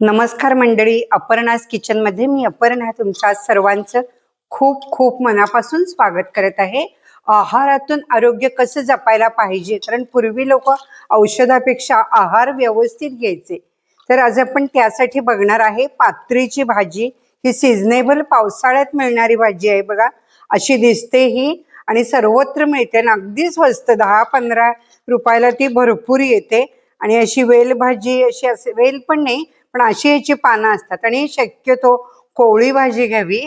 नमस्कार मंडळी अपर्णास किचनमध्ये मी अपर्णा तुमच्या सर्वांचं खूप खूप मनापासून स्वागत करत आहे. आहारातून आरोग्य कसं जपायला पाहिजे? कारण पूर्वी लोक औषधापेक्षा आहार व्यवस्थित घ्यायचे. तर आज आपण त्यासाठी बघणार आहे पात्रीची भाजी. ही सिजनेबल पावसाळ्यात मिळणारी भाजी आहे बघा. अशी दिसते ही आणि सर्वत्र मिळते. आणि अगदी स्वस्त दहा पंधरा रुपयाला ती भरपूर येते. आणि अशी वेल भाजी अशी असे वेल पण नाही पण अशी याची पानं असतात. आणि शक्यतो कोवळी भाजी घ्यावी.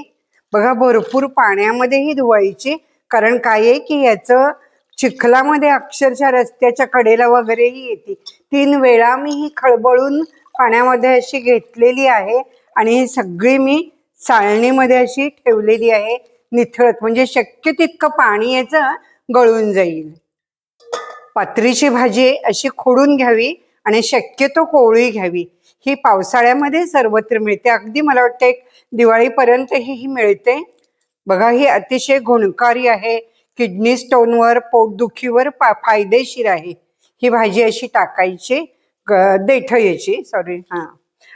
बघा भरपूर पाण्यामध्येही धुवायची. कारण काय आहे की याचं चिखलामध्ये अक्षरशः रस्त्याच्या कडेला वगैरेही येते. तीन वेळा मी ही खळबळून पाण्यामध्ये अशी घेतलेली आहे. आणि ही सगळी मी चाळणीमध्ये अशी ठेवलेली आहे. निथळत. म्हणजे शक्य तितकं पाणी याचं गळून जाईल. पात्रीची भाजी अशी खोडून घ्यावी आणि शक्यतो कोवळी घ्यावी. ही पावसाळ्यामध्ये सर्वत्र मिळते. अगदी मला वाटतं एक दिवाळीपर्यंत ही मिळते. बघा ही अतिशय गुणकारी आहे. किडनी स्टोनवर पोटदुखीवर पा फायदेशीर आहे. ही भाजी अशी टाकायची देठ यायची सॉरी हां.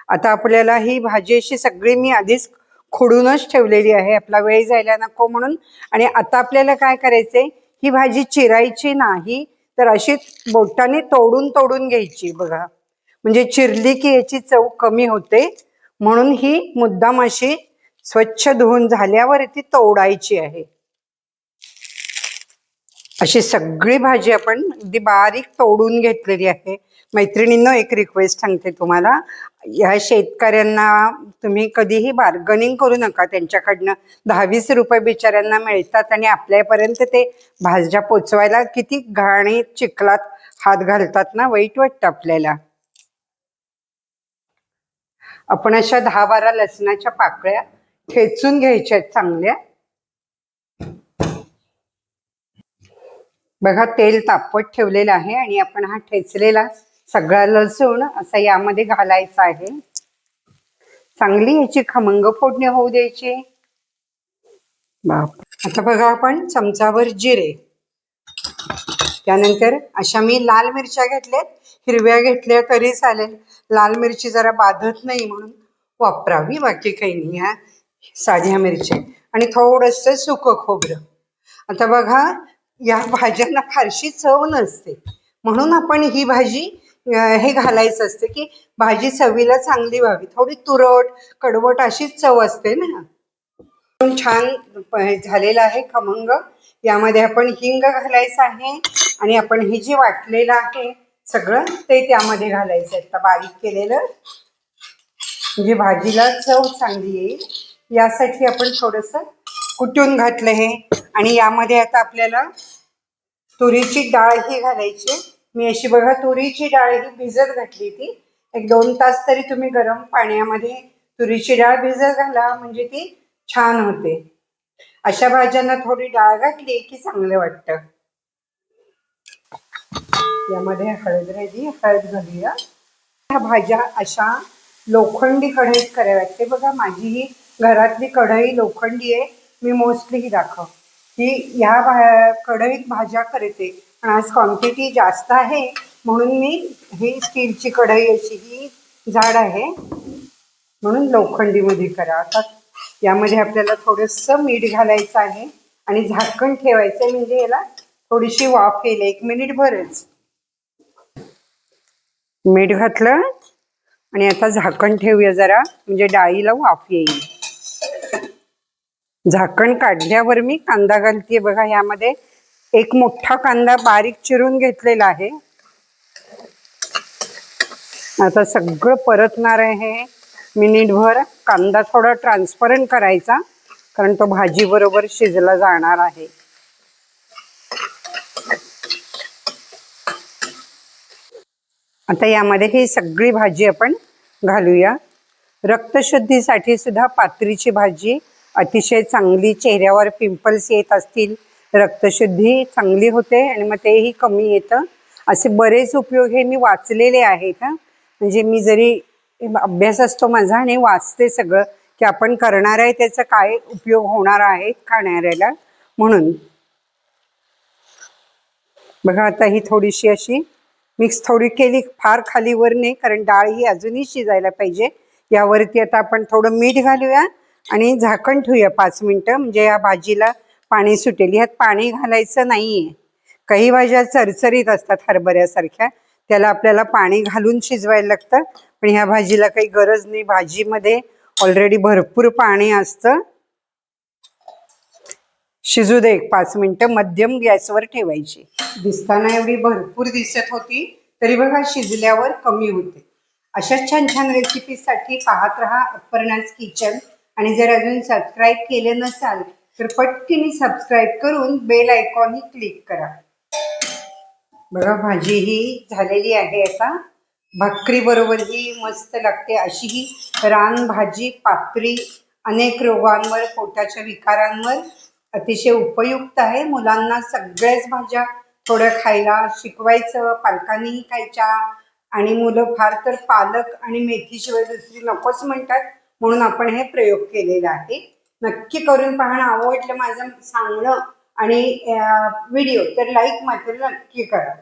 आता आपल्याला ही भाजी अशी सगळी मी आधीच खोडूनच ठेवलेली आहे. आपला वेळ जायला नको म्हणून. आणि आता आपल्याला काय करायचंय? ही भाजी चिरायची नाही तर अशी बोटाने तोडून तोडून घ्यायची बघा. म्हणजे चिरली की याची चव कमी होते. म्हणून ही मुद्दाम अशी स्वच्छ धुवून झाल्यावर ती तोडायची आहे. अशी सगळी भाजी आपण अगदी बारीक तोडून घेतलेली आहे. मैत्रिणींनो एक रिक्वेस्ट सांगते तुम्हाला. ह्या शेतकऱ्यांना तुम्ही कधीही बार्गनिंग करू नका. त्यांच्याकडनं दहावीस रुपये बिचाऱ्यांना मिळतात आणि आपल्यापर्यंत ते भाज्या पोचवायला किती घाणी चिखलात हात घालतात ना? वाईट वाटतं आपल्याला. आपण अशा दहा बारा लसणाच्या पाकळ्या ठेचून घ्यायच्या आहेत चांगल्या. बघा तेल तापवत ठेवलेलं आहे आणि आपण हा ठेचलेला सगळा लसूण असा यामध्ये घालायचा आहे. चांगली याची खमंग फोडणी होऊ द्यायची. बाप. आता बघा आपण चमचावर जिरे. त्यानंतर अशा मी लाल मिरच्या घेतल्यात. हिरव्या घेतल्या तरी चालेल. लाल मिरची जरा बाधत नाही म्हणून वापरावी बाकी काही नाही ह्या साध्या मिरच्या आणि थोडंसं सुकं खोबरं. आता बघा या भाज्यांना फारशी चव नसते. म्हणून आपण ही भाजी हे घालायचं असते की भाजी चवीला चांगली व्हावी. थोडी तुरट कडवट अशीच चव असते ना. पण छान झालेलं झालेला आहे खमंग. यामध्ये आपण हिंग घालायचं आहे आणि आपण हे जे वाटलेलं आहे सगळं ते त्यामध्ये घालायचं आहे. आता बारीक केलेलं म्हणजे भाजीला चव चांगली येईल. यासाठी आपण थोडंसं कुटून घातलं हे. आणि यामध्ये आता आपल्याला तुरीची डाळ ही घालायची. मी अशी बघा तुरीची डाळ ही भिजत घातली ती. एक दोन तास तरी तुम्ही गरम पाण्यामध्ये तुरीची डाळ भिजत घाला म्हणजे ती छान होते. अशा भाज्यांना थोडी डाळ घातली की चांगलं वाटतं. यामध्ये हळद राहिली हळद घालूया. ह्या भाज्या अशा लोखंडी कढईत कराव्यात. लागते बघा माझी ही घरातली कढई लोखंडी आहे. मी मोस्टली ही दाखव. ही ह्या भा कढईत भाज्या करते. पण आज क्वांटिटी जास्त आहे म्हणून मी ही स्टीलची कढई अशी ही झाड आहे. म्हणून लोखंडीमध्ये करा. आता यामध्ये आपल्याला थोडंसं मीठ घालायचं आहे आणि झाकण ठेवायचं आहे. म्हणजे याला थोडीशी वाफ येईल. एक मिनिट भरच. मीठ घातलं आणि आता झाकण ठेवूया जरा. म्हणजे डाळीला वाफ येईल. झाकण काढल्यावर मी कांदा घालते. बघा यामध्ये एक मोठा कांदा बारीक चिरून घेतलेला आहे. आता सगळं परतणार आहे. मिनिटभर कांदा थोडा ट्रान्सपरंट करायचा कारण तो भाजी बरोबर शिजला जाणार आहे. आता यामध्ये ही सगळी भाजी आपण घालूया. रक्तशुद्धीसाठी सुद्धा पात्रीची भाजी अतिशय चांगली चेहऱ्यावर पिंपल्स येत असतील. रक्तशुद्धी चांगली होते आणि मग तेही कमी येतं. असे बरेच उपयोग हे मी वाचलेले आहेत म्हणजे मी जरी अभ्यास असतो माझा आणि वाचते सगळं की आपण करणार आहे त्याचा काय उपयोग होणार आहे खाणाऱ्याला म्हणून. बघा आता ही थोडीशी अशी मिक्स थोडी केली फार खाली वर नाही कारण डाळ ही अजूनही शिजायला पाहिजे. यावरती आता आपण थोडं मीठ घालूया आणि झाकण ठेवूया पाच मिनटं. म्हणजे या भाजीला पाणी सुटेल. ह्यात पाणी घालायचं नाहीये. काही भाज्या चरचरीत असतात हरभऱ्यासारख्या. त्याला आपल्याला पाणी घालून शिजवायला लागतं. पण ह्या भाजीला काही गरज नाही. भाजीमध्ये ऑलरेडी भरपूर पाणी असतं. शिजू दे एक पाच मिनिटं मध्यम गॅसवर ठेवायची. दिसताना एवढी भरपूर दिसत होती तरी बघा शिजल्यावर कमी होते. अशाच छान छान रेसिपीसाठी पाहत राहा अपर्णाज किचन. आणि जर अजून सबस्क्राईब केले नसाल तर पटकीने सबस्क्राईब करून बेल आयकॉनही क्लिक करा. बघा भाजी ही झालेली आहे आता. भाकरी बरोबर ही मस्त लागते. अशी ही रान भाजी पात्री अनेक रोगांवर पोटाच्या विकारांवर अतिशय उपयुक्त आहे. मुलांना सगळ्याच भाज्या थोड्या खायला शिकवायचं पालकांनीही खायच्या. आणि मुलं फार तर पालक आणि मेथीशिवाय दुसरी नकोच म्हणतात. म्हणून आपण हे प्रयोग केलेला आहे. नक्की करून पाहणं आवडलं माझं सांगणं आणि व्हिडिओ. तर लाईक मात्र नक्की करा.